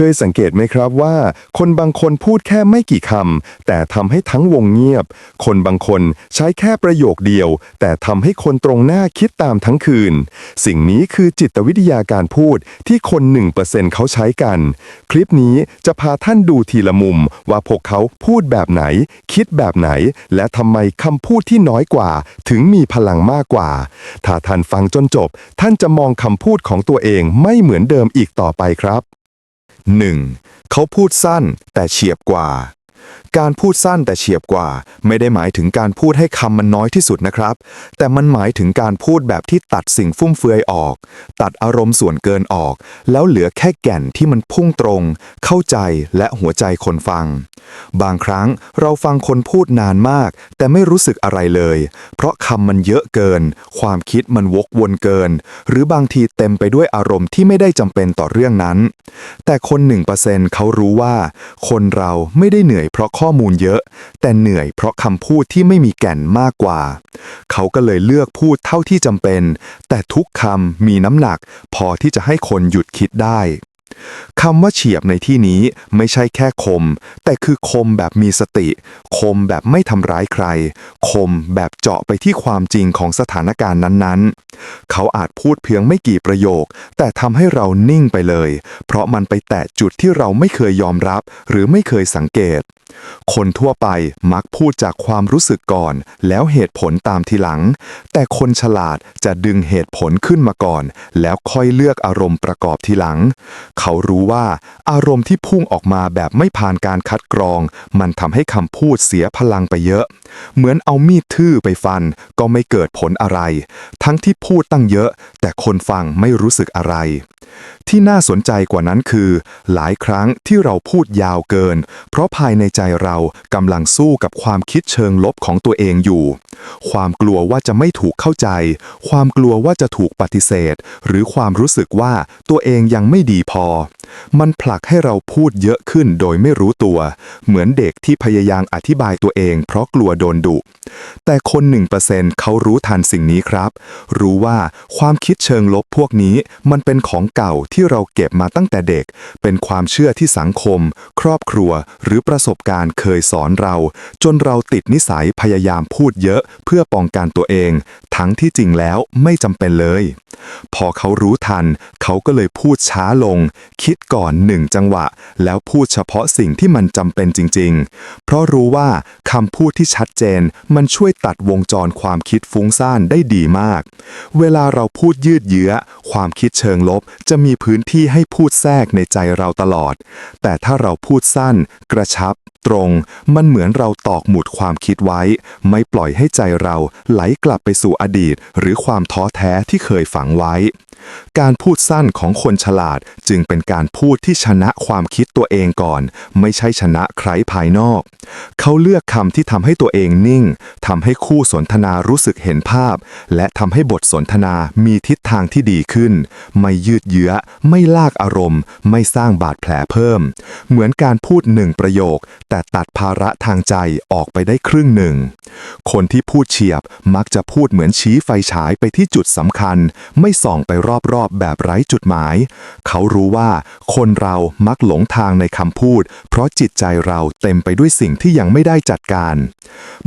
เคยสังเกตไหมครับว่า คนบางคนพูดแค่ไม่กี่คำแต่ทำให้ทั้งวงเงียบ คนบางคนใช้แค่ประโยคเดียว แต่ทำให้คนตรงหน้าคิดตามทั้งคืน สิ่งนี้คือจิตวิทยาการพูดที่คน 1%เขาใช้กัน คลิปนี้จะพาท่านดูทีละมุม ว่าพวกเขาพูดแบบไหน คิดแบบไหน และทำไมคำพูดที่น้อยกว่า ถึงมีพลังมากกว่า ถ้าท่านฟังจนจบ ท่านจะมองคำพูดของตัวเองไม่เหมือนเดิมอีกต่อไปครับ 1. เขาพูดสั้นแต่เฉียบกว่าการพูดสั้นแต่เฉียบกว่า ไม่ได้หมายถึงการพูดให้คำมันน้อยที่สุดนะครับ แต่มันหมายถึงการพูดแบบที่ตัดสิ่งฟุ่มเฟือยออก ตัดอารมณ์ส่วนเกินออก แล้วเหลือแค่แก่นที่มันพุ่งตรง เข้าใจและหัวใจคนฟัง บางครั้งเราฟังคนพูดนานมาก แต่ไม่รู้สึกอะไรเลย เพราะคำมันเยอะเกิน ความคิดมันวกวนเกิน หรือบางทีเต็มไปด้วยอารมณ์ที่ไม่ได้จำเป็นต่อเรื่องนั้น แต่คน1%เขารู้ว่า คนเราไม่ได้เหนื่อยเพราะข้อมูลเยอะ แต่เหนื่อยเพราะคำพูดที่ไม่มีแก่นมากกว่า เขาก็เลยเลือกพูดเท่าที่จำเป็น แต่ทุกคำมีน้ำหนัก พอที่จะให้คนหยุดคิดได้คำว่าเฉียบในที่นี้ไม่ใช่แค่คม แต่คือคมแบบมีสติ คมแบบไม่ทำร้ายใคร คมแบบเจาะไปที่ความจริงของสถานการณ์นั้นๆ เขาอาจพูดเพียงไม่กี่ประโยค แต่ทำให้เรานิ่งไปเลย เพราะมันไปแตะจุดที่เราไม่เคยยอมรับ หรือไม่เคยสังเกต คนทั่วไปมักพูดจากความรู้สึกก่อน แล้วเหตุผลตามทีหลัง แต่คนฉลาดจะดึงเหตุผลขึ้นมาก่อน แล้วค่อยเลือกอารมณ์ประกอบทีหลัง เขารู้ว่า อารมณ์ที่พุ่งออกมาแบบไม่ผ่านการคัดกรอง มันทำให้คำพูดเสียพลังไปเยอะ เหมือนเอามีดทื่อไปฟัน ก็ไม่เกิดผลอะไร ทั้งที่พูดตั้งเยอะ แต่คนฟังไม่รู้สึกอะไร ที่น่าสนใจกว่านั้นคือ หลายครั้งที่เราพูดยาวเกิน เพราะภายในใจเรากำลังสู้กับความคิดเชิงลบของตัวเองอยู่ ความกลัวว่าจะไม่ถูกเข้าใจ ความกลัวว่าจะถูกปฏิเสธ หรือความรู้สึกว่าตัวเองยังไม่ดีพอ มันผลักให้เราพูดเยอะขึ้นโดยไม่รู้ตัว เหมือนเด็กที่พยายามอธิบายตัวเอง เพราะกลัวโดนดุ แต่คน1%เขารู้ทันสิ่งนี้ครับ รู้ว่าความคิดเชิงลบพวกนี้ มันเป็นของเก่าที่เราเก็บมาตั้งแต่เด็ก เป็นความเชื่อที่สังคม ครอบครัว หรือประสบการณ์เคยสอนเรา จนเราติดนิสัยพยายามพูดเยอะเพื่อป้องกันตัวเอง ทั้งที่จริงแล้วไม่จำเป็นเลย พอเขารู้ทัน เขาก็เลยพูดช้าลง คิดก่อนหนึ่งจังหวะ แล้วพูดเฉพาะสิ่งที่มันจำเป็นจริง ๆ เพราะรู้ว่าคำพูดที่ชัดเจน มันช่วยตัดวงจรความคิดฟุ้งซ่านได้ดีมาก เวลาเราพูดยืดเยื้อ ความคิดเชิงลบจะมีพื้นที่ให้พูดแทรกในใจเราตลอด แต่ถ้าเราพูดสั้น กระชับตรง มันเหมือนเราตอกหมุดความคิดไว้ ไม่ปล่อยให้ใจเราไหลกลับไปสู่อดีต หรือความท้อแท้ที่เคยฝังไว้ การพูดสั้นของคนฉลาดจึงเป็นการพูดที่ชนะความคิดตัวเองก่อน ไม่ใช่ชนะใครภายนอก เขาเลือกคำที่ทำให้ตัวเองนิ่งทำให้คู่สนทนารู้สึกเห็นภาพ และทำให้บทสนทนามีทิศทางที่ดีขึ้น ไม่ยืดเยื้อ ไม่ลากอารมณ์ ไม่สร้างบาดแผลเพิ่ม เหมือนการพูดหนึ่งประโยค แต่ตัดภาระทางใจออกไปได้ครึ่งหนึ่ง คนที่พูดเฉียบมักจะพูดเหมือนชี้ไฟฉายไปที่จุดสำคัญ ไม่ส่องไปรอบๆ แบบไร้จุดหมาย เขารู้ว่าคนเรามักหลงทางในคำพูด เพราะจิตใจเราเต็มไปด้วยสิ่งที่ยังไม่ได้จัดการ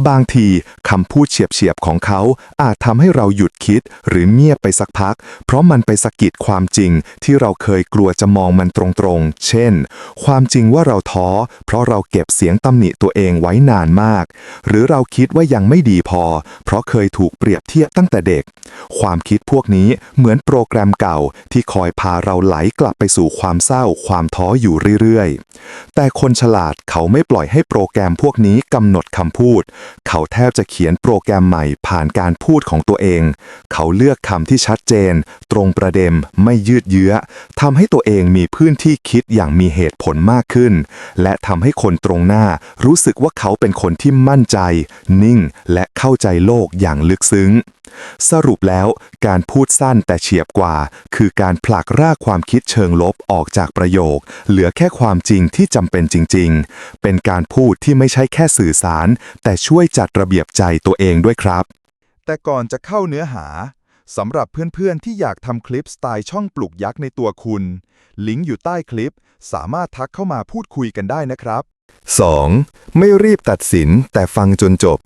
บางทีคำพูดเฉียบๆของเขาอาจทำให้เราหยุดคิดหรือเงียบไปสักพัก เพราะมันไปสะกิดความจริงที่เราเคยกลัวจะมองมันตรงๆ เช่น ความจริงว่าเราท้อ เพราะเราเก็บเสียงตำหนิตัวเองไว้นานมาก หรือเราคิดว่ายังไม่ดีพอ เพราะเคยถูกเปรียบเทียบตั้งแต่เด็ก ความคิดพวกนี้เหมือนโปรแกรมเก่าที่คอยพาเราไหลกลับไปสู่ความเศร้าความท้ออยู่เรื่อยๆ แต่คนฉลาดเขาไม่ปล่อยให้โปรแกรมพวกนี้กำหนดคำพูด เขาแทบจะเขียนโปรแกรมใหม่ผ่านการพูดของตัวเอง เขาเลือกคำที่ชัดเจน ตรงประเด็นไม่ยืดเยื้อทำให้ตัวเองมีพื้นที่คิดอย่างมีเหตุผลมากขึ้น และทำให้คนตรงหน้ารู้สึกว่าเขาเป็นคนที่มั่นใจ นิ่ง และเข้าใจโลกอย่างลึกซึ้งสรุปแล้วการพูดสั้นแต่เฉียบกว่า คือการผลักรากความคิดเชิงลบออกจากประโยค เหลือแค่ความจริงที่จำเป็นจริง ๆ เป็นการพูดที่ไม่ใช่แค่สื่อสาร แต่ช่วยจัดระเบียบใจตัวเองด้วยครับ แต่ก่อนจะเข้าเนื้อหาสำหรับเพื่อนๆที่อยากทำคลิปสไตล์ช่องปลุกยักษ์ในตัวคุณ ลิงก์อยู่ใต้คลิป สามารถทักเข้ามาพูดคุยกันได้นะครับ 2. ไม่รีบตัดสินแต่ฟังจนจบ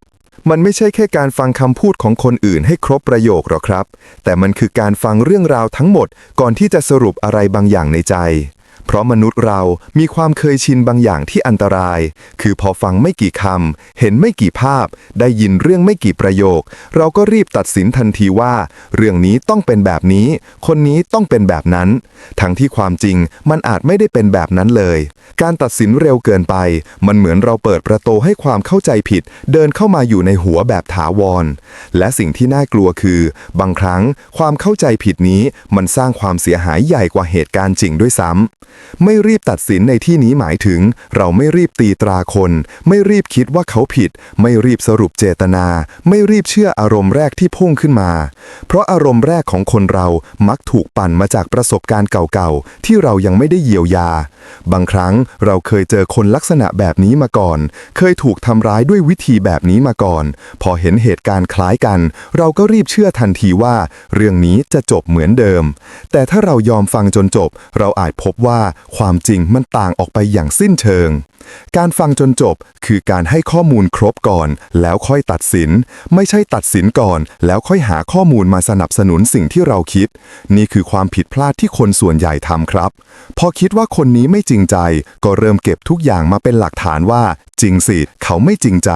มันไม่ใช่แค่การฟังคำพูดของคนอื่นให้ครบประโยคหรอกครับ แต่มันคือการฟังเรื่องราวทั้งหมดก่อนที่จะสรุปอะไรบางอย่างในใจ เพราะมนุษย์เรามีความเคยชินบางอย่างที่อันตราย คือพอฟังไม่กี่คำ เห็นไม่กี่ภาพ ได้ยินเรื่องไม่กี่ประโยค เราก็รีบตัดสินทันทีว่า เรื่องนี้ต้องเป็นแบบนี้ คนนี้ต้องเป็นแบบนั้น ทั้งที่ความจริงมันอาจไม่ได้เป็นแบบนั้นเลย การตัดสินเร็วเกินไป มันเหมือนเราเปิดประตูให้ความเข้าใจผิด เดินเข้ามาอยู่ในหัวแบบถาวร และสิ่งที่น่ากลัวคือ บางครั้งความเข้าใจผิดนี้มันสร้างความเสียหายใหญ่กว่าเหตุการณ์จริงด้วยซ้ำไม่รีบตัดสินในที่นี้หมายถึง เราไม่รีบตีตราคน ไม่รีบคิดว่าเขาผิด ไม่รีบสรุปเจตนา ไม่รีบเชื่ออารมณ์แรกที่พุ่งขึ้นมา เพราะอารมณ์แรกของคนเรามักถูกปั่นมาจากประสบการณ์เก่าๆ ที่เรายังไม่ได้เยียวยา บางครั้งเราเคยเจอคนลักษณะแบบนี้มาก่อน เคยถูกทำร้ายด้วยวิธีแบบนี้มาก่อน พอเห็นเหตุการณ์คล้ายกัน เราก็รีบเชื่อทันทีว่า เรื่องนี้จะจบเหมือนเดิม แต่ถ้าเรายอมฟังจนจบ เราอาจพบว่าความจริงมันต่างออกไปอย่างสิ้นเชิง การฟังจนจบคือการให้ข้อมูลครบก่อน แล้วค่อยตัดสิน ไม่ใช่ตัดสินก่อน แล้วค่อยหาข้อมูลมาสนับสนุนสิ่งที่เราคิด นี่คือความผิดพลาดที่คนส่วนใหญ่ทำครับ พอคิดว่าคนนี้ไม่จริงใจ ก็เริ่มเก็บทุกอย่างมาเป็นหลักฐานว่าจริงสิ เขาไม่จริงใจ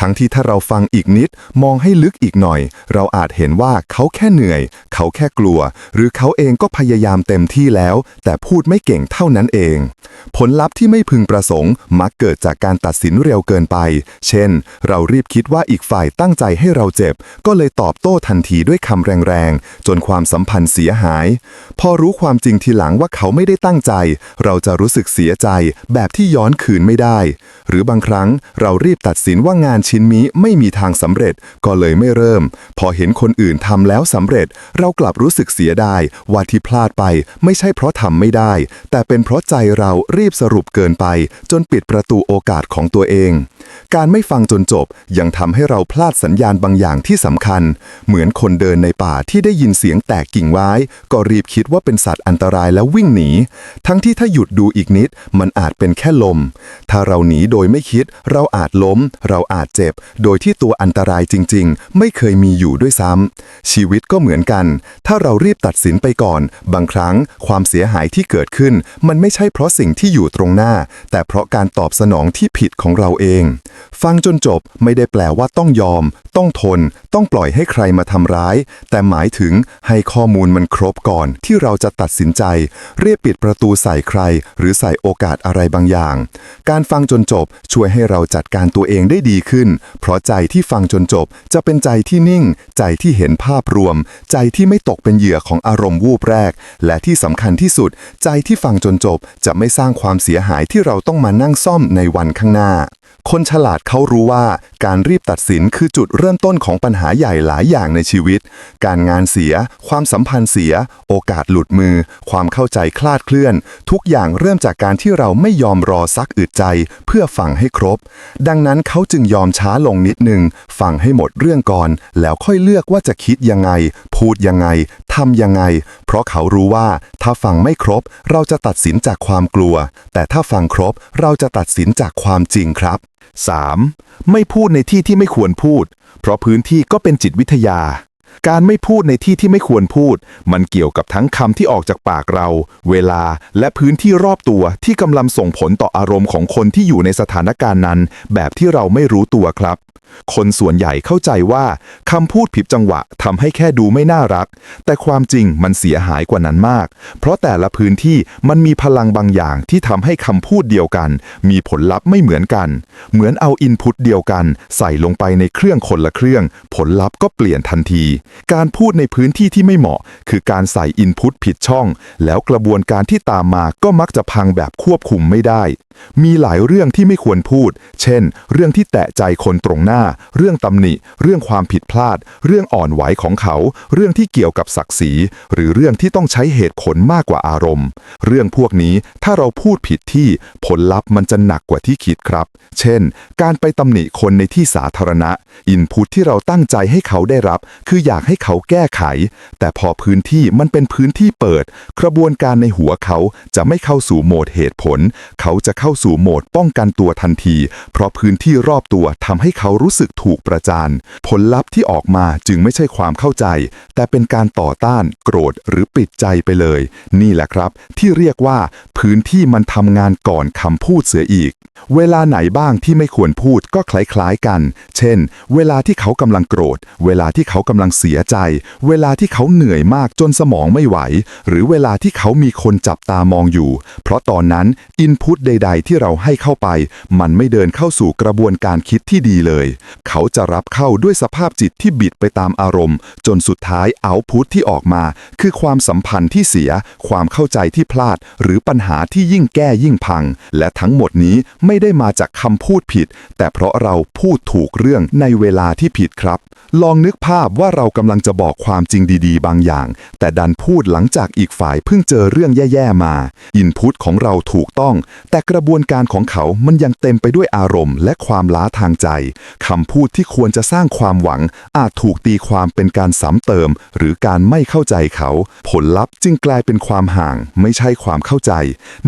ทั้งที่ถ้าเราฟังอีกนิด มองให้ลึกอีกหน่อย เราอาจเห็นว่าเขาแค่เหนื่อย เขาแค่กลัว หรือเขาเองก็พยายามเต็มที่แล้ว แต่พูดไม่เก่งเท่านั้นเอง ผลลัพธ์ที่ไม่พึงประสงค์ มักเกิดจากการตัดสินเร็วเกินไป เช่น เรารีบคิดว่าอีกฝ่ายตั้งใจให้เราเจ็บ ก็เลยตอบโต้ทันทีด้วยคำแรงๆ จนความสัมพันธ์เสียหาย พอรู้ความจริงทีหลังว่าเขาไม่ได้ตั้งใจ เราจะรู้สึกเสียใจ แบบที่ย้อนคืนไม่ได้ หรือบางครั้ง เรารีบตัดสินว่างานชิ้นนี้ไม่มีทางสำเร็จ ก็เลยไม่เริ่ม พอเห็นคนอื่นทำแล้วสำเร็จ เรากลับรู้สึกเสียดายว่าที่พลาดไปไม่ใช่เพราะทำไม่ได้ แต่เป็นเพราะใจเรารีบสรุปเกินไป จนปิดประตูโอกาสของตัวเอง การไม่ฟังจนจบยังทำให้เราพลาดสัญญาณบางอย่างที่สำคัญ เหมือนคนเดินในป่าที่ได้ยินเสียงแตกกิ่งไม้ก็รีบคิดว่าเป็นสัตว์อันตรายแล้ววิ่งหนี ทั้งที่ถ้าหยุดดูอีกนิด มันอาจเป็นแค่ลม ถ้าเราหนีโดยไม่คิด เราอาจล้ม เราอาจเจ็บ โดยที่ตัวอันตรายจริง ๆ ไม่เคยมีอยู่ด้วยซ้ำชีวิตก็เหมือนกัน ถ้าเรารีบตัดสินไปก่อน บางครั้งความเสียหายที่เกิดขึ้น มันไม่ใช่เพราะสิ่งที่อยู่ตรงหน้า แต่เพราะการตอบสนองที่ผิดของเราเอง ฟังจนจบไม่ได้แปลว่าต้องยอม ต้องทน ต้องปล่อยให้ใครมาทำร้าย แต่หมายถึงให้ข้อมูลมันครบก่อนที่เราจะตัดสินใจ เรียบปิดประตูใส่ใคร หรือใส่โอกาสอะไรบางอย่าง การฟังจนจบช่วยให้เราจัดการตัวเองได้ดีขึ้น เพราะใจที่ฟังจนจบจะเป็นใจที่นิ่ง ใจที่เห็นภาพรวม ใจที่ไม่ตกเป็นเหยื่อของอารมณ์วูบแรก และที่สำคัญที่สุด ใจที่ฟังจนจบจะไม่สร้างความเสียหายที่เราต้องมานั่งซ่อมในวันข้างหน้า คนฉลาดเขารู้ว่าการรีบตัดสินคือจุดเริ่มต้นของปัญหาใหญ่หลายอย่างในชีวิต การงานเสีย ความสัมพันธ์เสีย โอกาสหลุดมือ ความเข้าใจคลาดเคลื่อน ทุกอย่างเริ่มจากการที่เราไม่ยอมรอซักอึดใจ เพื่อฟังให้ครบ ดังนั้นเขาจึงยอมช้าลงนิดหนึ่งฟังให้หมดเรื่องก่อน แล้วค่อยเลือกว่าจะคิดยังไง พูดยังไงทำยังไง เพราะเขารู้ว่าถ้าฟังไม่ครบ เราจะตัดสินจากความกลัว แต่ถ้าฟังครบเราจะตัดสินจากความจริงครับ 3. ไม่พูดในที่ที่ไม่ควรพูด เพราะพื้นที่ก็เป็นจิตวิทยา การไม่พูดในที่ที่ไม่ควรพูด มันเกี่ยวกับทั้งคำที่ออกจากปากเรา เวลาและพื้นที่รอบตัวที่กำลังส่งผลต่ออารมณ์ของคนที่อยู่ในสถานการณ์นั้น แบบที่เราไม่รู้ตัวครับ คนส่วนใหญ่เข้าใจว่าคำพูดผิดจังหวะทำให้แค่ดูไม่น่ารัก แต่ความจริงมันเสียหายกว่านั้นมาก เพราะแต่ละพื้นที่มันมีพลังบางอย่างที่ทำให้คำพูดเดียวกัน มีผลลัพธ์ไม่เหมือนกัน เหมือนเอาอินพุตเดียวกัน ใส่ลงไปในเครื่องคนละเครื่อง ผลลัพธ์ก็เปลี่ยนทันทีการพูดในพื้นที่ที่ไม่เหมาะ คือการใส่อินพุตผิดช่อง แล้วกระบวนการที่ตามมาก็มักจะพังแบบควบคุมไม่ได้ มีหลายเรื่องที่ไม่ควรพูด เช่น เรื่องที่แตะใจคนตรงหน้า เรื่องตำหนิ เรื่องความผิดพลาด เรื่องอ่อนไหวของเขา เรื่องที่เกี่ยวกับศักดิ์ศรี หรือเรื่องที่ต้องใช้เหตุผลมากกว่าอารมณ์ เรื่องพวกนี้ถ้าเราพูดผิดที่ผลลัพธ์มันจะหนักกว่าที่คิดครับ เช่น การไปตำหนิคนในที่สาธารณะ อินพุตที่เราตั้งใจให้เขาได้รับ คืออยากให้เขาแก้ไข แต่พอพื้นที่มันเป็นพื้นที่เปิด กระบวนการในหัวเขาจะไม่เข้าสู่โหมดเหตุผล เขาจะเข้าสู่โหมดป้องกันตัวทันที เพราะพื้นที่รอบตัวทำให้เขารู้สึกถูกประจานผลลัพธ์ที่ออกมาจึงไม่ใช่ความเข้าใจ แต่เป็นการต่อต้าน โกรธหรือปิดใจไปเลย นี่แหละครับ ที่เรียกว่า พื้นที่มันทำงานก่อนคำพูดเสียอีก เวลาไหนบ้างที่ไม่ควรพูดก็คล้ายๆกัน เช่น เวลาที่เขากำลังโกรธ เวลาที่เขากำลังเสียใจ เวลาที่เขาเหนื่อยมากจนสมองไม่ไหว หรือเวลาที่เขามีคนจับตามองอยู่ เพราะตอนนั้นอินพุตใด ๆ ที่เราให้เข้าไป มันไม่เดินเข้าสู่กระบวนการคิดที่ดีเลย เขาจะรับเข้าด้วยสภาพจิตที่บิดไปตามอารมณ์ จนสุดท้ายเอาพุตที่ออกมา คือความสัมพันธ์ที่เสีย ความเข้าใจที่พลาด หรือปัญหาที่ยิ่งแก้ยิ่งพัง และทั้งหมดนี้ไม่ได้มาจากคำพูดผิด แต่เพราะเราพูดถูกเรื่องในเวลาที่ผิดครับ ลองนึกภาพว่าเรากำลังจะบอกความจริงดีๆ บางอย่าง แต่ดันพูดหลังจากอีกฝ่ายเพิ่งเจอเรื่องแย่ๆมาอินพุตของเราถูกต้อง แต่กระบวนการของเขามันยังเต็มไปด้วยอารมณ์ และความล้าทางใจคำพูดที่ควรจะสร้างความหวัง อาจถูกตีความเป็นการซ้ำเติม หรือการไม่เข้าใจเขา ผลลัพธ์จึงกลายเป็นความห่าง ไม่ใช่ความเข้าใจ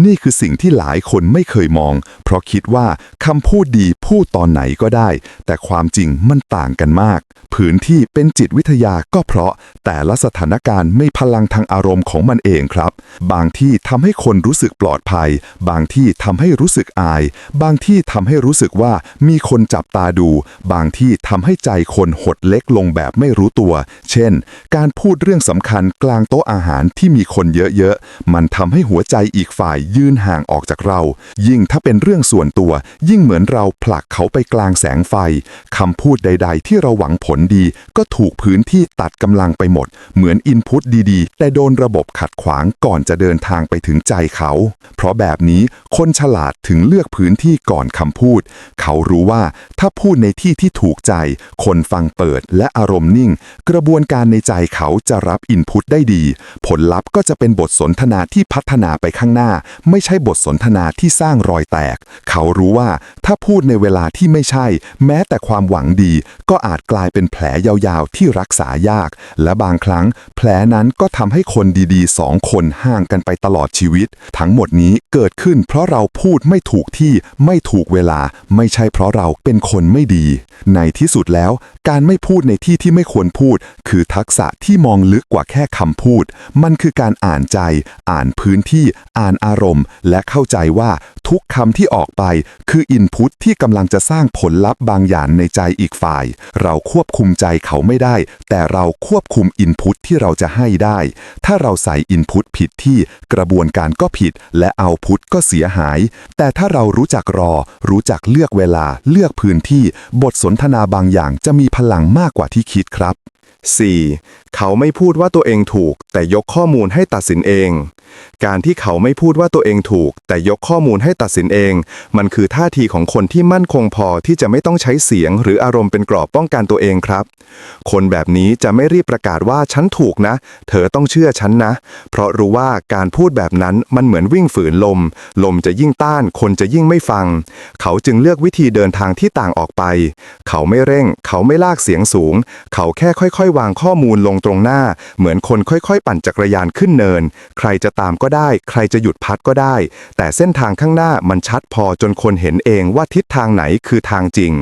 นี่คือสิ่งที่หลายคนไม่เคยมอง เพราะคิดว่าคำพูดดีพูดตอนไหนก็ได้ แต่ความจริงมันต่างกันมาก พื้นที่เป็นจิตวิทยาก็เพราะแต่ละสถานการณ์ไม่พลังทางอารมณ์ของมันเองครับ บางที่ทำให้คนรู้สึกปลอดภัย บางที่ทำให้รู้สึกอาย บางที่ทำให้รู้สึกว่ามีคนจับตาดู บางที่ทำให้ใจคนหดเล็กลงแบบไม่รู้ตัว เช่น การพูดเรื่องสำคัญกลางโต๊ะอาหารที่มีคนเยอะๆ มันทำให้หัวใจอีกฝ่ายยืนห่างออกจากเรา ยิ่งถ้าเป็นเรื่องส่วนตัว ยิ่งเหมือนเราผลักเขาไปกลางแสงไฟคำพูดใด ๆ ที่เราหวังผลดีก็ถูกพื้นที่ตัดกำลังไปหมด เหมือนอินพุตดีๆ แต่โดนระบบขัดขวางก่อนจะเดินทางไปถึงใจเขา เพราะแบบนี้คนฉลาดถึงเลือกพื้นที่ก่อนคำพูด เขารู้ว่าถ้าพูดในที่ที่ถูกใจ คนฟังเปิดและอารมณ์นิ่ง กระบวนการในใจเขาจะรับอินพุตได้ดี ผลลัพธ์ก็จะเป็นบทสนทนาที่พัฒนาไปข้างหน้า ไม่ใช่บทสนทนาที่สร้างรอยแตก เขารู้ว่าถ้าพูดในเวลาที่ไม่ใช่ แม้แต่ความหวังดี ก็อาจกลายเป็นแผลยาวๆที่รัรักษายาก และบางครั้ง แผลนั้นก็ทำให้คนดีๆสองคนห่างกันไปตลอดชีวิต ทั้งหมดนี้เกิดขึ้นเพราะเราพูดไม่ถูกที่ไม่ถูกเวลา ไม่ใช่เพราะเราเป็นคนไม่ดี ในที่สุดแล้ว การไม่พูดในที่ที่ไม่ควรพูด คือทักษะที่มองลึกกว่าแค่คำพูด มันคือการอ่านใจ อ่านพื้นที่ อ่านอารมณ์ และเข้าใจว่าทุกคำที่ออกไปคืออินพุตที่กำลังจะสร้างผลลัพธ์บางอย่างในใจอีกฝ่าย เราควบคุมใจเขาไม่ได้แต่เราควบคุมอินพุตที่เราจะให้ได้ ถ้าเราใส่อินพุตผิดที่กระบวนการก็ผิด และเอาพุตก็เสียหาย แต่ถ้าเรารู้จักรอ รู้จักเลือกเวลาเลือกพื้นที่ บทสนทนาบางอย่างจะมีพลังมากกว่าที่คิดครับ 4. เขาไม่พูดว่าตัวเองถูก แต่ยกข้อมูลให้ตัดสินเองการที่เขาไม่พูดว่าตัวเองถูก แต่ยกข้อมูลให้ตัดสินเอง มันคือท่าทีของคนที่มั่นคงพอที่จะไม่ต้องใช้เสียง หรืออารมณ์เป็นกรอบป้องกันตัวเองครับ คนแบบนี้จะไม่รีบประกาศว่าฉันถูกนะ เธอต้องเชื่อฉันนะ เพราะรู้ว่าการพูดแบบนั้นมันเหมือนวิ่งฝืนลม ลมจะยิ่งต้าน คนจะยิ่งไม่ฟัง เขาจึงเลือกวิธีเดินทางที่ต่างออกไป เขาไม่เร่ง เขาไม่ลากเสียงสูง เขาแค่ค่อยๆ วางข้อมูลลงตรงหน้า เหมือนคนค่อยๆ ปั่นจักรยานขึ้นเนิน ใครจะตามก็ได้ ใครจะหยุดพัดก็ได้ แต่เส้นทางข้างหน้ามันชัดพอจนคนเห็นเองว่าทิศทางไหนคือทางจริง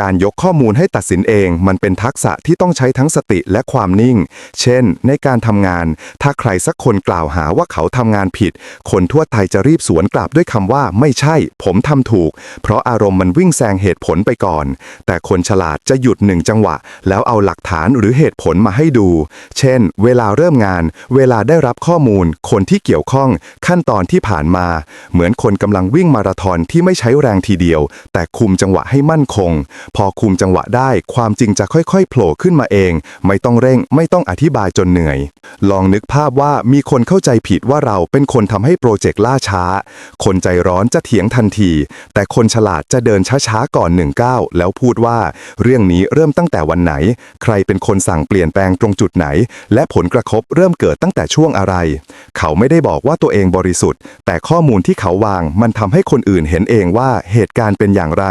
การยกข้อมูลให้ตัดสินเอง มันเป็นทักษะที่ต้องใช้ทั้งสติและความนิ่ง เช่น ในการทำงาน ถ้าใครสักคนกล่าวหาว่าเขาทำงานผิด คนทั่วไทยจะรีบสวนกลับด้วยคำว่า ไม่ใช่ ผมทำถูก เพราะอารมณ์มันวิ่งแซงเหตุผลไปก่อน แต่คนฉลาดจะหยุดหนึ่งจังหวะ แล้วเอาหลักฐานหรือเหตุผลมาให้ดู เช่น เวลาเริ่มงาน เวลาได้รับข้อมูล คนที่เกี่ยวข้อง ขั้นตอนที่ผ่านมา เหมือนคนกำลังวิ่งมาราธอนที่ไม่ใช้แรงทีเดียว แต่คุมจังหวะให้มั่นคงพอคุมจังหวะได้ความจริงจะค่อยๆ โผล่ขึ้นมาเอง ไม่ต้องเร่งไม่ต้องอธิบายจนเหนื่อย ลองนึกภาพว่ามีคนเข้าใจผิดว่าเราเป็นคนทำให้โปรเจกต์ล่าช้า คนใจร้อนจะเถียงทันที แต่คนฉลาดจะเดินช้าๆก่อนหนึ่งก้าวแล้วพูดว่า เรื่องนี้เริ่มตั้งแต่วันไหน ใครเป็นคนสั่งเปลี่ยนแปลงตรงจุดไหน และผลกระทบเริ่มเกิดตั้งแต่ช่วงอะไร เขาไม่ได้บอกว่าตัวเองบริสุทธิ์ แต่ข้อมูลที่เขาวางมันทำให้คนอื่นเห็นเองว่าเหตุการณ์เป็นอย่างไร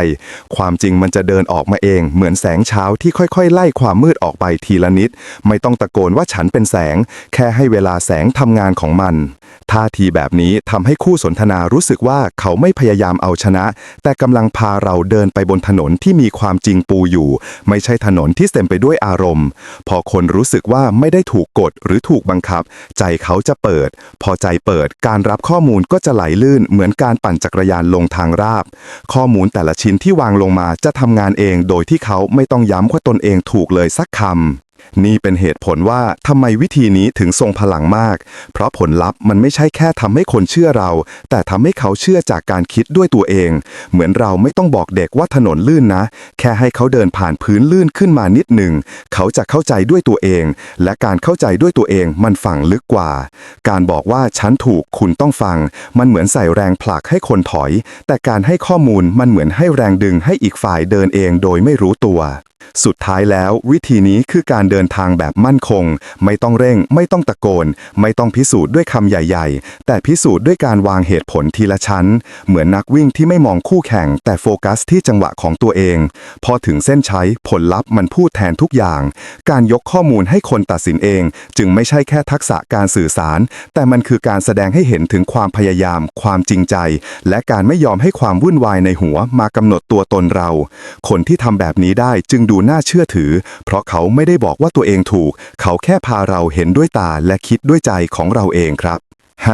ความจริงมันจะเดินออกมาเอง เหมือนแสงเช้าที่ค่อยๆ ไล่ความมืดออกไปทีละนิด ไม่ต้องตะโกนว่าฉันเป็นแสง แค่ให้เวลาแสงทำงานของมัน ท่าทีแบบนี้ทำให้คู่สนทนารู้สึกว่าเขาไม่พยายามเอาชนะ แต่กำลังพาเราเดินไปบนถนนที่มีความจริงปูอยู่ ไม่ใช่ถนนที่เต็มไปด้วยอารมณ์ พอคนรู้สึกว่าไม่ได้ถูกกดหรือถูกบังคับ ใจเขาจะเปิด พอใจเปิดการรับข้อมูลก็จะไหลลื่น เหมือนการปั่นจักรยานลงทางราบ ข้อมูลแต่ละชิ้นที่วางลงมาจะทำงานเองโดยที่เขาไม่ต้องย้ำว่าตนเองถูกเลยสักคำ นี่เป็นเหตุผลว่าทำไมวิธีนี้ถึงทรงพลังมาก เพราะผลลัพธ์มันไม่ใช่แค่ทำให้คนเชื่อเรา แต่ทำให้เขาเชื่อจากการคิดด้วยตัวเอง เหมือนเราไม่ต้องบอกเด็กว่าถนนลื่นนะ แค่ให้เขาเดินผ่านพื้นลื่นขึ้นมานิดหนึ่ง เขาจะเข้าใจด้วยตัวเอง และการเข้าใจด้วยตัวเองมันฝังลึกกว่า การบอกว่าฉันถูกคุณต้องฟัง มันเหมือนใส่แรงผลักให้คนถอย แต่การให้ข้อมูลมันเหมือนให้แรงดึงให้อีกฝ่ายเดินเองโดยไม่รู้ตัว สุดท้ายแล้ววิธีนี้คือการเดินทางแบบมั่นคง ไม่ต้องเร่ง ไม่ต้องตะโกน ไม่ต้องพิสูจน์ด้วยคำใหญ่ ๆ แต่พิสูจน์ด้วยการวางเหตุผลทีละชั้น เหมือนนักวิ่งที่ไม่มองคู่แข่ง แต่โฟกัสที่จังหวะของตัวเอง พอถึงเส้นชัยผลลัพธ์มันพูดแทนทุกอย่าง การยกข้อมูลให้คนตัดสินเอง จึงไม่ใช่แค่ทักษะการสื่อสาร แต่มันคือการแสดงให้เห็นถึงความพยายาม ความจริงใจ และการไม่ยอมให้ความวุ่นวายในหัวมากำหนดตัวตนเรา คนที่ทำแบบนี้ได้จึงดููน่าเชื่อถือ เพราะเขาไม่ได้บอกว่าตัวเองถูก เขาแค่พาเราเห็นด้วยตาและคิดด้วยใจของเราเองครับ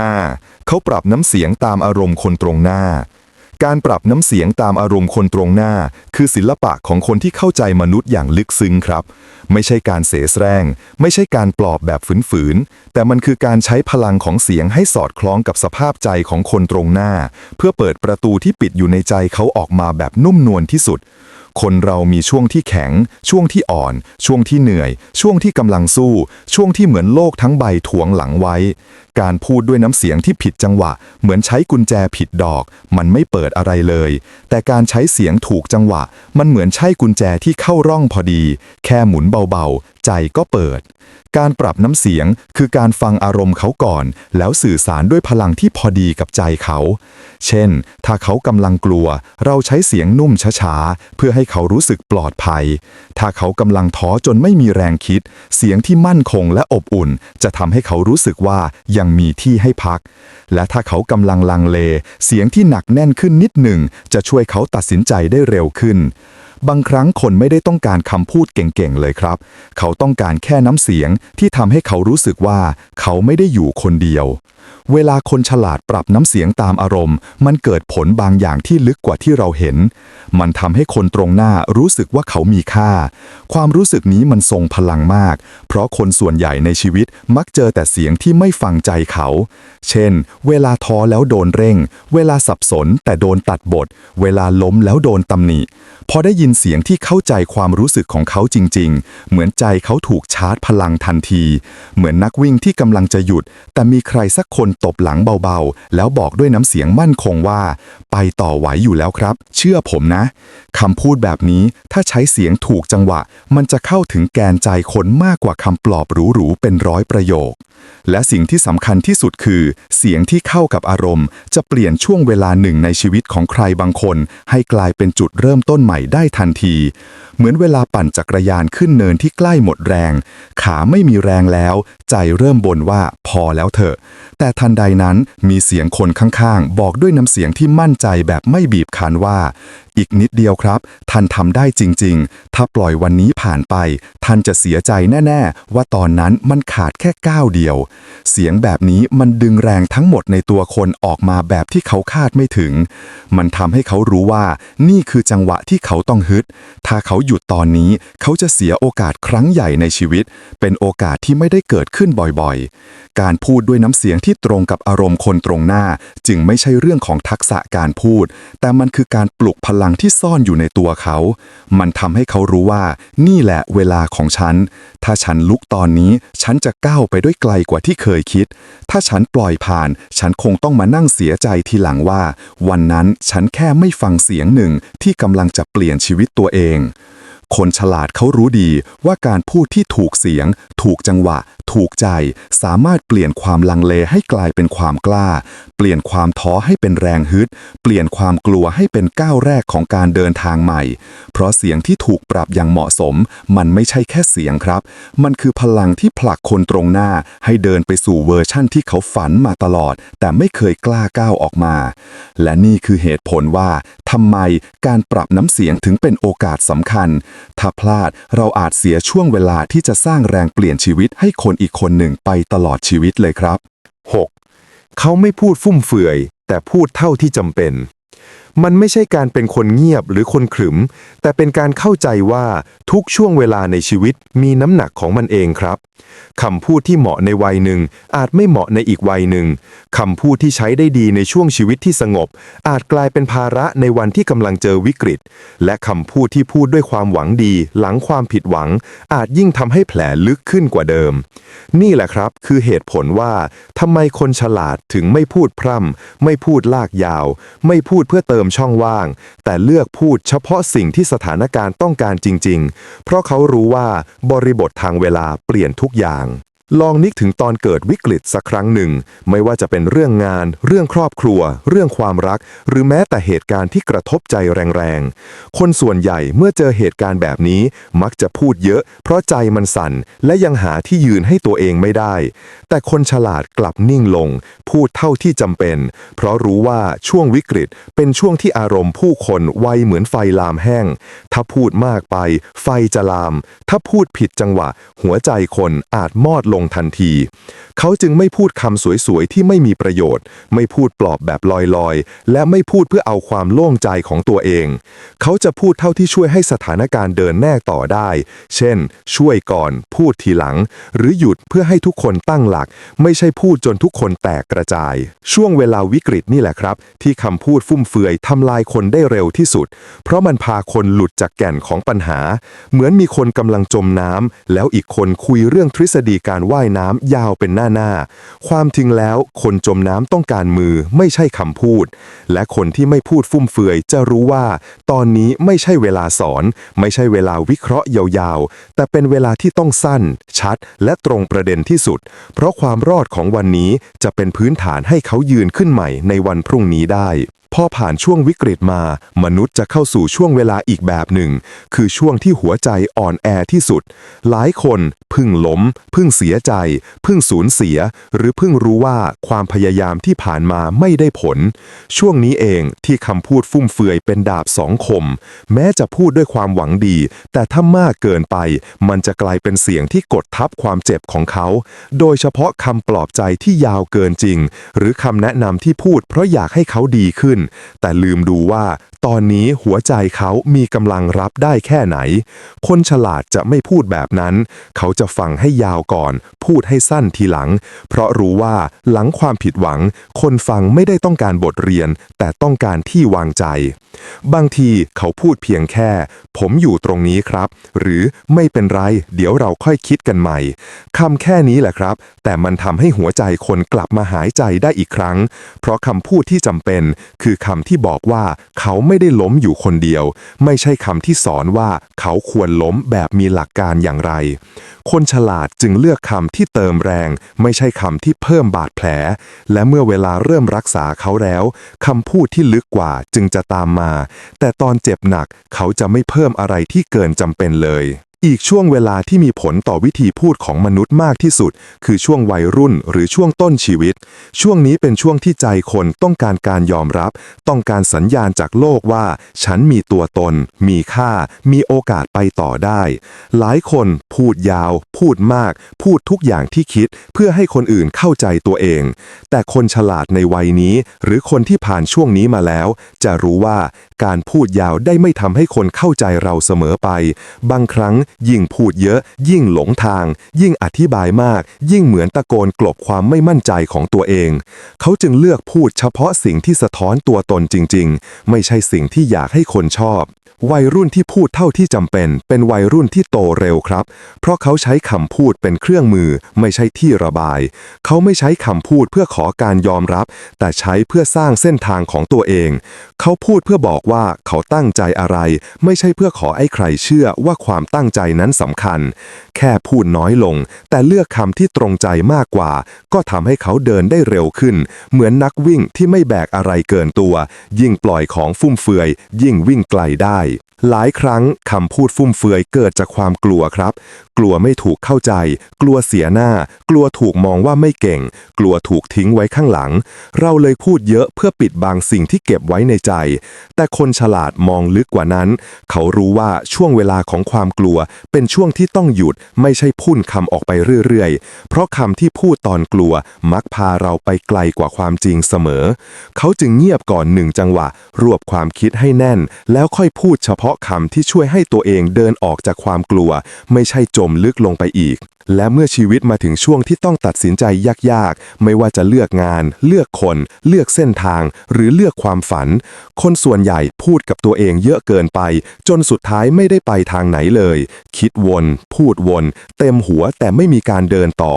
5. เขาปรับน้ำเสียงตามอารมณ์คนตรงหน้า การปรับน้ำเสียงตามอารมณ์คนตรงหน้า คือศิลปะของคนที่เข้าใจมนุษย์อย่างลึกซึ้งครับ ไม่ใช่การเสแสร้ง ไม่ใช่การปลอบแบบฝืนๆ แต่มันคือการใช้พลังของเสียงให้สอดคล้องกับสภาพใจของคนตรงหน้า เพื่อเปิดประตูที่ปิดอยู่ในใจเขาออกมาแบบนุ่มนวลที่สุด คนเรามีช่วงที่แข็ง ช่วงที่อ่อน ช่วงที่เหนื่อย ช่วงที่กำลังสู้ ช่วงที่เหมือนโลกทั้งใบถ่วงหลังไว้ การพูดด้วยน้ำเสียงที่ผิดจังหวะ เหมือนใช้กุญแจผิดดอก มันไม่เปิดอะไรเลย แต่การใช้เสียงถูกจังหวะ มันเหมือนใช้กุญแจที่เข้าร่องพอดี แค่หมุนเบาๆใจก็เปิด การปรับน้ำเสียงคือการฟังอารมณ์เขาก่อน แล้วสื่อสารด้วยพลังที่พอดีกับใจเขา เช่น ถ้าเขากำลังกลัว เราใช้เสียงนุ่มช้าๆ เพื่อให้เขารู้สึกปลอดภัย ถ้าเขากำลังท้อจนไม่มีแรงคิด เสียงที่มั่นคงและอบอุ่น จะทำให้เขารู้สึกว่ายังมีที่ให้พัก และถ้าเขากำลังลังเล เสียงที่หนักแน่นขึ้นนิดหนึ่งจะช่วยเขาตัดสินใจได้เร็วขึ้น บางครั้งคนไม่ได้ต้องการคำพูดเก่งๆเลยครับ เขาต้องการแค่น้ำเสียงที่ทำให้เขารู้สึกว่าเขาไม่ได้อยู่คนเดียว เวลาคนฉลาดปรับน้ำเสียงตามอารมณ์ มันเกิดผลบางอย่างที่ลึกกว่าที่เราเห็น มันทำให้คนตรงหน้ารู้สึกว่าเขามีค่า ความรู้สึกนี้มันทรงพลังมาก เพราะคนส่วนใหญ่ในชีวิตมักเจอแต่เสียงที่ไม่ฟังใจเขา เช่น เวลาท้อแล้วโดนเร่ง เวลาสับสนแต่โดนตัดบท เวลาล้มแล้วโดนตำหนิ พอได้ยินเสียงที่เข้าใจความรู้สึกของเขาจริง ๆ เหมือนใจเขาถูกชาร์จพลังทันที เหมือนนักวิ่งที่กำลังจะหยุด แต่มีใครสักคนตบหลังเบาๆ แล้วบอกด้วยน้ำเสียงมั่นคงว่า ไปต่อไหวอยู่แล้วครับ เชื่อผมนะคำพูดแบบนี้ถ้าใช้เสียงถูกจังหวะ มันจะเข้าถึงแกนใจคนมากกว่าคำปลอบหรูๆเป็นร้อยประโยค และสิ่งที่สำคัญที่สุดคือ เสียงที่เข้ากับอารมณ์ จะเปลี่ยนช่วงเวลาหนึ่งในชีวิตของใครบางคน ให้กลายเป็นจุดเริ่มต้นใหม่ได้ทันที เหมือนเวลาปั่นจักรยานขึ้นเนินที่ใกล้หมดแรง ขาไม่มีแรงแล้ว ใจเริ่มบ่นว่าพอแล้วเถอะ แต่ทันใดนั้นมีเสียงคนข้างๆ บอกด้วยน้ำเสียงที่มั่นใจแบบไม่บีบคั้นว่าอีกนิดเดียวครับ ท่านทำได้จริง ๆ ถ้าปล่อยวันนี้ผ่านไป ท่านจะเสียใจแน่ ๆ ว่าตอนนั้นมันขาดแค่ก้าวเดียว เสียงแบบนี้มันดึงแรงทั้งหมดในตัวคนออกมาแบบที่เขาคาดไม่ถึง มันทำให้เขารู้ว่า นี่คือจังหวะที่เขาต้องฮึด ถ้าเขาหยุดตอนนี้ เขาจะเสียโอกาสครั้งใหญ่ในชีวิต เป็นโอกาสที่ไม่ได้เกิดขึ้นบ่อยๆ การพูดด้วยน้ำเสียงที่ตรงกับอารมณ์คนตรงหน้า จึงไม่ใช่เรื่องของทักษะการพูด แต่มันคือการปลุกพลังที่ซ่อนอยู่ในตัวเขา มันทำให้เขารู้ว่า นี่แหละเวลาของฉัน ถ้าฉันลุกตอนนี้ฉันจะก้าวไปด้วยไกลกว่าที่เคยคิด ถ้าฉันปล่อยผ่าน ฉันคงต้องมานั่งเสียใจทีหลังว่า วันนั้นฉันแค่ไม่ฟังเสียงหนึ่งที่กำลังจะเปลี่ยนชีวิตตัวเอง คนฉลาดเขารู้ดีว่าการพูดที่ถูกเสียง ถูกจังหวะ ถูกใจ สามารถเปลี่ยนความลังเลให้กลายเป็นความกล้า เปลี่ยนความท้อให้เป็นแรงฮึด เปลี่ยนความกลัวให้เป็นก้าวแรกของการเดินทางใหม่ เพราะเสียงที่ถูกปรับอย่างเหมาะสม มันไม่ใช่แค่เสียงครับ มันคือพลังที่ผลักคนตรงหน้า ให้เดินไปสู่เวอร์ชั่นที่เขาฝันมาตลอด แต่ไม่เคยกล้าก้าวออกมา และนี่คือเหตุผลว่าทำไมการปรับน้ำเสียงถึงเป็นโอกาสสำคัญถ้าพลาดเราอาจเสียช่วงเวลาที่จะสร้างแรงเปลี่ยนชีวิตให้คนอีกคนหนึ่งไปตลอดชีวิตเลยครับ 6. เขาไม่พูดฟุ่มเฟือย แต่พูดเท่าที่จำเป็น มันไม่ใช่การเป็นคนเงียบหรือคนขรึม แต่เป็นการเข้าใจว่าทุกช่วงเวลาในชีวิตมีน้ำหนักของมันเองครับ คำพูดที่เหมาะในวัยหนึ่ง อาจไม่เหมาะในอีกวัยหนึ่งคำพูดที่ใช้ได้ดีในช่วงชีวิตที่สงบ อาจกลายเป็นภาระในวันที่กำลังเจอวิกฤต และคำพูดที่พูดด้วยความหวังดี หลังความผิดหวัง อาจยิ่งทำให้แผลลึกขึ้นกว่าเดิม นี่แหละครับคือเหตุผลว่าทำไมคนฉลาดถึงไม่พูดพร่ำไม่พูดลากยาว ไม่พูดเพื่อเติมช่องว่าง แต่เลือกพูดเฉพาะสิ่งที่สถานการณ์ต้องการจริง ๆ เพราะเขารู้ว่าบริบททางเวลาเปลี่ยนทุกอย่าง ลองนึกถึงตอนเกิดวิกฤตสักครั้งหนึ่ง ไม่ว่าจะเป็นเรื่องงาน เรื่องครอบครัว เรื่องความรัก หรือแม้แต่เหตุการณ์ที่กระทบใจแรงๆ คนส่วนใหญ่เมื่อเจอเหตุการณ์แบบนี้มักจะพูดเยอะ เพราะใจมันสั่น และยังหาที่ยืนให้ตัวเองไม่ได้ แต่คนฉลาดกลับนิ่งลง พูดเท่าที่จำเป็น เพราะรู้ว่าช่วงวิกฤตเป็นช่วงที่อารมณ์ผู้คนไวเหมือนไฟลามแห้ง ถ้าพูดมากไป ไฟจะลาม ถ้าพูดผิดจังหวะ หัวใจคนอาจมอดลงทันที เขาจึงไม่พูดคำสวยๆ ที่ไม่มีประโยชน์ ไม่พูดปลอบแบบลอยๆ และไม่พูดเพื่อเอาความโล่งใจของตัวเอง เขาจะพูดเท่าที่ช่วยให้สถานการณ์เดินแน่ต่อได้ เช่น ช่วยก่อน พูดทีหลัง หรือหยุดเพื่อให้ทุกคนตั้งหลัก ไม่ใช่พูดจนทุกคนแตกกระจาย ช่วงเวลาวิกฤตนี่แหละครับ ที่คำพูดฟุ่มเฟือยทำลายคนได้เร็วที่สุด เพราะมันพาคนหลุดจากแก่นของปัญหา เหมือนมีคนกำลังจมน้ำแล้วอีกคนคุยเรื่องทฤษฎีการว่ายน้ำยาวเป็นหน้าหน้า ความจริงแล้ว คนจมน้ำต้องการมือไม่ใช่คำพูด และคนที่ไม่พูดฟุ่มเฟือยจะรู้ว่า ตอนนี้ไม่ใช่เวลาสอน ไม่ใช่เวลาวิเคราะห์ยาวๆ แต่เป็นเวลาที่ต้องสั้น ชัด และตรงประเด็นที่สุด เพราะความรอดของวันนี้จะเป็นพื้นฐานให้เขายืนขึ้นใหม่ในวันพรุ่งนี้ได้ พอผ่านช่วงวิกฤตมา มนุษย์จะเข้าสู่ช่วงเวลาอีกแบบหนึ่ง คือช่วงที่หัวใจอ่อนแอที่สุด หลายคนพึ่งล้ม พึ่งเสียใจ พึ่งสูญเสีย หรือพึ่งรู้ว่าความพยายามที่ผ่านมาไม่ได้ผล ช่วงนี้เองที่คำพูดฟุ่มเฟือยเป็นดาบสองคม แม้จะพูดด้วยความหวังดี แต่ถ้ามากเกินไป มันจะกลายเป็นเสียงที่กดทับความเจ็บของเขา โดยเฉพาะคำปลอบใจที่ยาวเกินจริง หรือคำแนะนำที่พูดเพราะอยากให้เขาดีขึ้นแต่ลืมดูว่า ตอนนี้หัวใจเขามีกำลังรับได้แค่ไหน คนฉลาดจะไม่พูดแบบนั้น เขาจะฟังให้ยาวก่อน พูดให้สั้นทีหลัง เพราะรู้ว่าหลังความผิดหวัง คนฟังไม่ได้ต้องการบทเรียน แต่ต้องการที่วางใจ บางทีเขาพูดเพียงแค่ ผมอยู่ตรงนี้ครับ หรือไม่เป็นไร เดี๋ยวเราค่อยคิดกันใหม่คำแค่นี้แหละครับ แต่มันทำให้หัวใจคนกลับมาหายใจได้อีกครั้ง เพราะคำพูดที่จำเป็นคือคำที่บอกว่าเขาไม่ได้ล้มอยู่คนเดียว ไม่ใช่คำที่สอนว่าเขาควรล้มแบบมีหลักการอย่างไร คนฉลาดจึงเลือกคำที่เติมแรง ไม่ใช่คำที่เพิ่มบาดแผล และเมื่อเวลาเริ่มรักษาเขาแล้วคำพูดที่ลึกกว่าจึงจะตามมา แต่ตอนเจ็บหนักเขาจะไม่เพิ่มอะไรที่เกินจำเป็นเลย อีกช่วงเวลาที่มีผลต่อวิธีพูดของมนุษย์มากที่สุด คือช่วงวัยรุ่นหรือช่วงต้นชีวิต ช่วงนี้เป็นช่วงที่ใจคนต้องการการยอมรับ ต้องการสัญญาณจากโลกว่า ฉันมีตัวตน มีค่า มีโอกาสไปต่อได้ หลายคนพูดยาว พูดมาก พูดทุกอย่างที่คิด เพื่อให้คนอื่นเข้าใจตัวเอง แต่คนฉลาดในวัยนี้ หรือคนที่ผ่านช่วงนี้มาแล้ว จะรู้ว่าการพูดยาวได้ไม่ทำให้คนเข้าใจเราเสมอไป บางครั้งยิ่งพูดเยอะ ยิ่งหลงทาง ยิ่งอธิบายมาก ยิ่งเหมือนตะโกนกลบความไม่มั่นใจของตัวเอง เขาจึงเลือกพูดเฉพาะสิ่งที่สะท้อนตัวตนจริง ๆ ไม่ใช่สิ่งที่อยากให้คนชอบ วัยรุ่นที่พูดเท่าที่จำเป็น เป็นวัยรุ่นที่โตเร็วครับ เพราะเขาใช้คำพูดเป็นเครื่องมือ ไม่ใช่ที่ระบาย เขาไม่ใช้คำพูดเพื่อขอการยอมรับ แต่ใช้เพื่อสร้างเส้นทางของตัวเอง เขาพูดเพื่อบอกว่าเขาตั้งใจอะไร ไม่ใช่เพื่อขอให้ใครเชื่อว่าความตั้งใจนั้นสำคัญ แค่พูดน้อยลง แต่เลือกคำที่ตรงใจมากกว่า ก็ทำให้เขาเดินได้เร็วขึ้น เหมือนนักวิ่งที่ไม่แบกอะไรเกินตัว ยิ่งปล่อยของฟุ่มเฟือย ยิ่งวิ่งไกลได้ หลายครั้งคำพูดฟุ่มเฟือยเกิดจากความกลัวครับ กลัวไม่ถูกเข้าใจ กลัวเสียหน้า กลัวถูกมองว่าไม่เก่ง กลัวถูกทิ้งไว้ข้างหลัง เราเลยพูดเยอะเพื่อปิดบังสิ่งที่เก็บไว้ในใจ แต่คนฉลาดมองลึกกว่านั้น เขารู้ว่าช่วงเวลาของความกลัว เป็นช่วงที่ต้องหยุดไม่ใช่พุ่นคำออกไปเรื่อยๆ เพราะคำที่พูดตอนกลัวมักพาเราไปไกลกว่าความจริงเสมอ เขาจึงเงียบก่อนหนึ่งจังหวะ รวบความคิดให้แน่น แล้วค่อยพูดเฉพาะาะคำที่ช่วยให้ตัวเองเดินออกจากความกลัว ไม่ใช่จมลึกลงไปอีก และเมื่อชีวิตมาถึงช่วงที่ต้องตัดสินใจยากๆ ไม่ว่าจะเลือกงาน เลือกคน เลือกเส้นทาง หรือเลือกความฝัน คนส่วนใหญ่พูดกับตัวเองเยอะเกินไป จนสุดท้ายไม่ได้ไปทางไหนเลย คิดวน พูดวน เต็มหัวแต่ไม่มีการเดินต่อ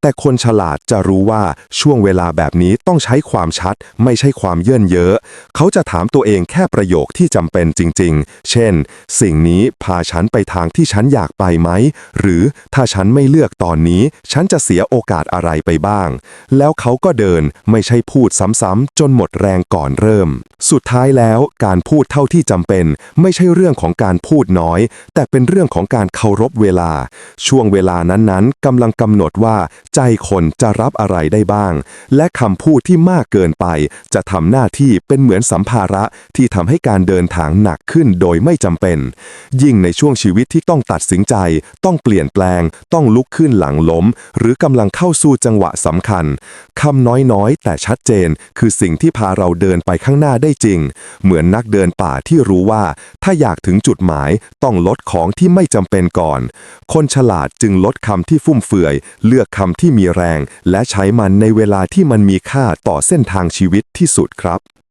แต่คนฉลาดจะรู้ว่าช่วงเวลาแบบนี้ต้องใช้ความชัด ไม่ใช่ความเยินเยอะ เขาจะถามตัวเองแค่ประโยคที่จำเป็นจริง ๆเช่น สิ่งนี้พาฉันไปทางที่ฉันอยากไปไหม หรือถ้าฉันไม่เลือกตอนนี้ ฉันจะเสียโอกาสอะไรไปบ้าง แล้วเขาก็เดินไม่ใช่พูดซ้ำๆจนหมดแรงก่อนเริ่ม สุดท้ายแล้วการพูดเท่าที่จำเป็น ไม่ใช่เรื่องของการพูดน้อย แต่เป็นเรื่องของการเคารพเวลา ช่วงเวลานั้นๆกำลังกำหนดว่าใจคนจะรับอะไรได้บ้าง และคำพูดที่มากเกินไป จะทำหน้าที่เป็นเหมือนสัมภาระที่ทำให้การเดินทางหนักขึ้นโดยไม่จำเป็น ยิ่งในช่วงชีวิตที่ต้องตัดสินใจ ต้องเปลี่ยนแปลง ต้องลุกขึ้นหลังล้ม หรือกำลังเข้าสู่จังหวะสำคัญคำน้อยๆ แต่ชัดเจน คือสิ่งที่พาเราเดินไปข้างหน้าได้จริง เหมือนนักเดินป่าที่รู้ว่า ถ้าอยากถึงจุดหมาย ต้องลดของที่ไม่จำเป็นก่อน คนฉลาดจึงลดคำที่ฟุ่มเฟือย เลือกคำที่มีแรง และใช้มันในเวลาที่มันมีค่าต่อเส้นทางชีวิตที่สุดครับ